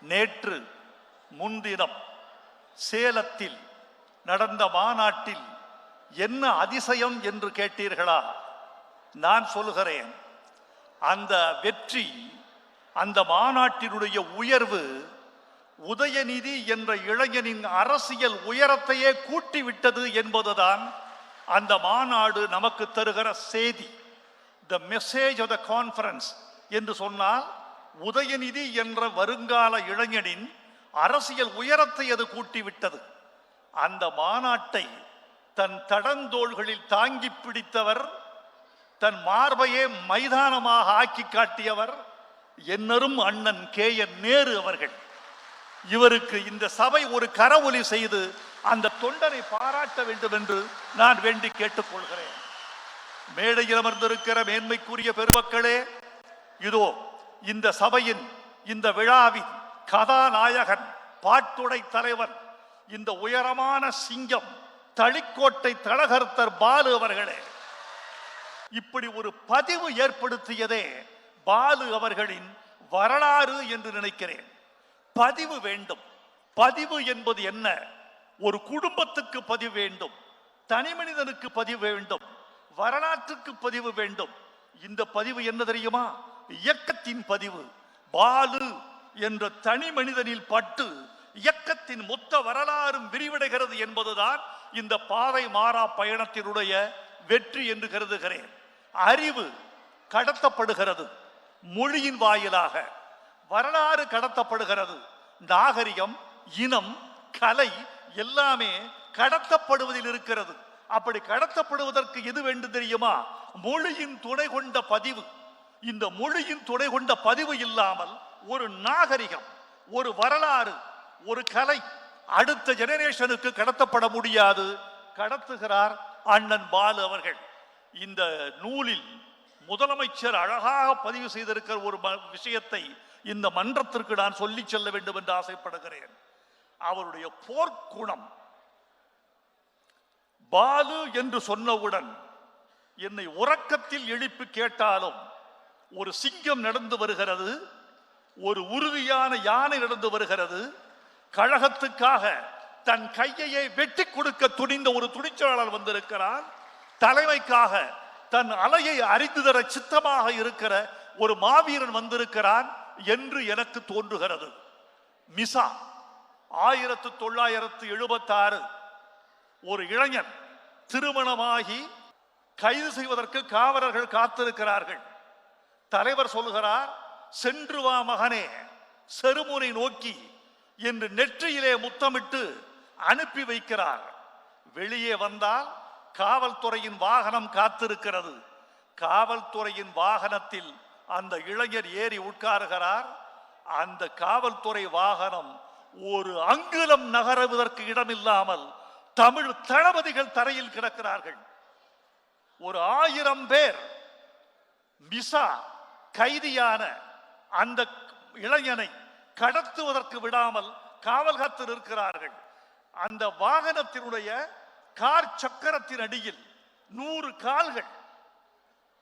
நேற்று முன்தினம் சேலத்தில் நடந்த மாநாட்டில் என்ன அதிசயம் என்று கேட்டீர்களா? நான் சொல்கிறேன் அந்த வெற்றி அந்த மாநாட்டினுடைய உயர்வு உதயநிதி என்ற இளைஞனின் அரசியல் உயரத்தையே கூட்டிவிட்டது என்பதுதான் அந்த மாநாடு நமக்கு தருகிற செய்தி. The message of the conference என்று சொன்னால் உதயநிதி என்ற வருங்கால இளைஞனின் அரசியல் உயரத்தை அது கூட்டிவிட்டது. அந்த மாநாட்டை தன் தடந்தோள்களில் தாங்கி பிடித்தவர் தன் மார்பையே மைதானமாக ஆக்கி காட்டியவர் என்னரும் அண்ணன் கே. என். நேரு அவர்கள். இவருக்கு இந்த சபை ஒரு கரவொலி செய்து அந்த தொண்டனை பாராட்ட வேண்டும் என்று நான் வேண்டி கேட்டுக்கொள்கிறேன். மேடையில் அமர்ந்திருக்கிற மேன்மைக்குரிய பெருமக்களே இதோ இந்த சபையின் இந்த விழாவின் கதாநாயகன் பாட்டுடை தலைவர் இந்த உயரமான சிங்கம் தளிக்கோட்டை தலகர்த்தர் பாலு அவர்களே. இப்படி ஒரு பதிவு ஏற்படுத்தியதே பாலு அவர்களின் வரலாறு என்று நினைக்கிறேன். பதிவு வேண்டும். பதிவு என்பது என்ன? ஒரு குடும்பத்துக்கு பதிவு வேண்டும். தனி மனிதனுக்கு பதிவு வேண்டும். வரலாற்றுக்கு பதிவு வேண்டும். இந்த பதிவு என்ன தெரியுமா? இயக்கத்தின் பதிவு பாலு என்ற தனி மனிதனில் பட்டு இயக்கத்தின் மொத்த வரலாறும் விரிவடைகிறது என்பதுதான் இந்த பாதை மாறா பயணத்தினுடைய வெற்றி என்று கருதுகிறேன். அறிவு கடத்தப்படுகிறது மொழியின் வாயிலாக. வரலாறு கடத்தப்படுகிறது. நாகரிகம் இனம் கலை எல்லாமே கடத்தப்படுவதில் இருக்கிறது. அப்படி கடத்தப்படுவதற்கு எது வேண்டும் தெரியுமா? மொழியின் துணை கொண்ட பதிவு. இந்த மொழியின் துணை கொண்ட பதிவு இல்லாமல் ஒரு நாகரிகம் ஒரு வரலாறு ஒரு கலை அடுத்த ஜெனரேஷனுக்கு கடத்தப்பட முடியாது. கடத்துகிறார் அண்ணன் பாலு அவர்கள். இந்த நூலில் முதலமைச்சர் அழகாக பதிவு செய்திருக்கிற ஒரு ம- விஷயத்தை இந்த மன்றத்திற்கு நான் சொல்லி செல்ல வேண்டும் என்று ஆசைப்படுகிறேன். அவருடைய போர்க்குணம் பாலு என்று சொன்னவுடன் என்னை உறக்கத்தில் எழுப்பி கேட்டாலும் ஒரு சிங்கம் நடந்து வருகிறது ஒரு உறுதியான யானை நடந்து வருகிறது கழகத்துக்காக தன் கையையே வெட்டி கொடுக்க துணிந்த ஒரு துணிச்சலாளர் வந்திருக்கிறார் தலைமைக்காக தன் அலையை அறிந்து தர சித்தமாக இருக்கிற ஒரு மாவீரன் வந்திருக்கிறான் என்று எனக்கு தோன்றுகிறது. மிசா ஆயிரத்து தொள்ளாயிரத்து எழுபத்தாறு ஒரு இளைஞன் திருமணமாகி கைது செய்வதற்கு காவலர்கள் காத்திருக்கிறார்கள். தலைவர் சொல்லுகிறார் சென்று வா மகனே செருமுனை நோக்கி என்று நெற்றியிலே முத்தமிட்டு அனுப்பி வைக்கிறார். வெளியே வந்தால் காவல்துறையின் வாகனம் காத்திருக்கிறது. காவல்துறையின் வாகனத்தில் அந்த இளைஞர் ஏறி உட்காருகிறார். அந்த காவல்துறை வாகனம் ஒரு அங்குலம் நகருவதற்கு இடமில்லாமல் தமிழ் தளபதிகள் தரையில் கிடக்கிறார்கள். ஒரு ஆயிரம் பேர் மிசா கைதியான அந்த இளைஞனை கடத்துவதற்கு விடாமல் காவல் காத்து நிற்கிறார்கள் அந்த வாகனத்தினுடைய கார் சக்கரத்தின் அடியில் நூறு கால்கள்.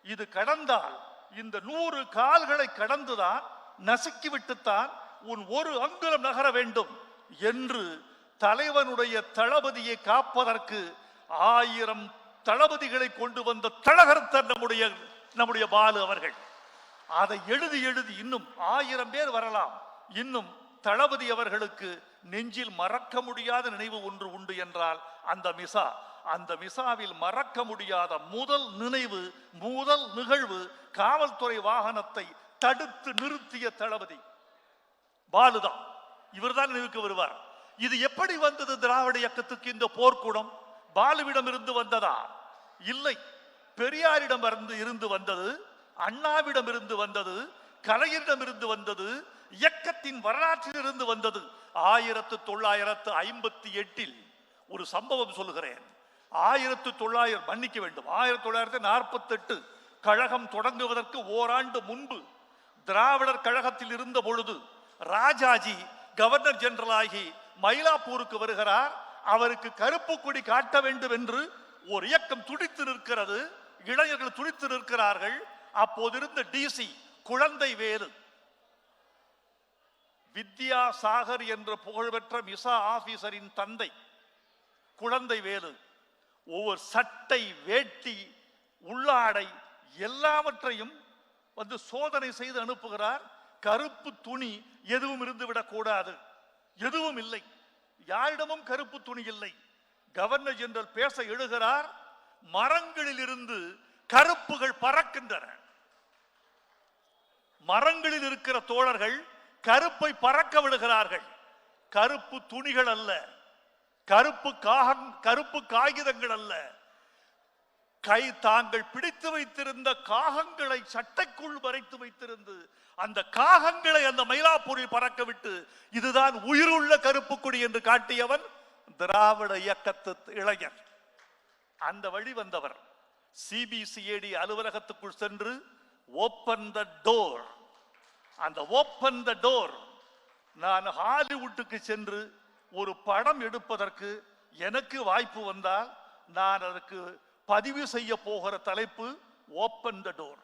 இது கடந்தால் இந்த நூறு கால்களை கடந்துதான் நசுக்கி விட்டுத்தான் உன் ஒரு அங்குலம் நகர வேண்டும் என்று தலைவனுடைய தளபதியை காப்பதற்கு ஆயிரம் தளபதிகளை கொண்டு வந்த தளகர்த்தர் நம்முடைய நம்முடைய பாலு அவர்கள். அதை எழுதி எழுதி இன்னும் ஆயிரம் பேர் வரலாம். இன்னும் தளபதி அவர்களுக்கு நெஞ்சில் மறக்க முடியாத நினைவு ஒன்று உண்டு என்றால் அந்த மிசா. அந்த மிசாவில் மறக்க முடியாத முதல் நினைவு முதல் நிகழ்வு காவல்துறை வாகனத்தை தடுத்து நிறுத்திய தளபதி. பாலுதான் இவர்தான் நினைவுக்கு வருவார். இது எப்படி வந்தது திராவிட இயக்கத்துக்கு இந்த போர்க்குணம் பாலுவிடம் இருந்து வந்ததா? இல்லை. பெரியாரிடம் இருந்து இருந்து வந்தது அண்ணாவிடமிருந்து வந்தது கலைஞரிடமிருந்து வந்தது இயக்கத்தின் வரலாற்றிலிருந்து வந்தது. ஆயிரத்து தொள்ளாயிரத்து ஐம்பத்தி எட்டில் ஒரு சம்பவம் சொல்கிறேன் ஆயிரத்து தொள்ளாயிரம் மன்னிக்க வேண்டும். ஆயிரத்தி தொள்ளாயிரத்தி நாற்பத்தி எட்டு கழகம் தொடங்குவதற்கு ஓராண்டு முன்பு திராவிடர் கழகத்தில் இருந்த பொழுது ராஜாஜி கவர்னர் ஜெனரல் ஆகி மயிலாப்பூருக்கு வருகிறார். அவருக்கு கருப்பு கொடி காட்ட வேண்டும் என்று ஒரு இயக்கம் துடித்து நிற்கிறது இளைஞர்கள் துடித்து நிற்கிறார்கள் அப்போது இருந்த டிசி குழந்தை வேலு. வித்யா சாகர் என்ற புகழ்பெற்ற மிசா ஆபீசரின் தந்தை குழந்தை வேலு. ஒவ்வொரு சட்டை வேட்டி உள்ளாடை எல்லாவற்றையும் வந்து சோதனை செய்து அனுப்புகிறார். கருப்பு துணி எதுவும் இருந்து விடக்கூடாது எதுவும் இல்லை. யாரிடமும் கருப்பு துணி இல்லை. கவர்னர் ஜெனரல் பேச எழுகிறார். மரங்களில் இருந்து கருப்புகள் பறக்கின்றன. மரங்களில் இருக்கிற தோழர்கள் கருப்பை பறக்க விடுகிறார்கள். கருப்பு துணிகள் அல்ல. கருப்பு காக கருப்பு காகிதங்கள் அல்ல. கை தாங்கள் பிடித்து வைத்திருந்த காகங்களை சட்டைக்குள் மறைத்து வைத்திருந்து அந்த காகங்களை அந்த மயிலாப்பூரில் பறக்கவிட்டு இதுதான் உயிருள்ள கருப்பு கொடி என்று காட்டியவன் திராவிட இயக்கத்து இளைஞர். அந்த வழி வந்தவர். சிபிசிஐடி அலுவலகத்துக்குள் சென்று ஓப்பன் த டோர் அந்த ஓப்பன் த டோர் நான் ஹாலிவுட்டுக்கு சென்று ஒரு படம் எடுப்பதற்கு எனக்கு வாய்ப்பு வந்தால் நான் அதற்கு பதிவு செய்ய போகிற தலைப்பு ஓப்பன் த டோர்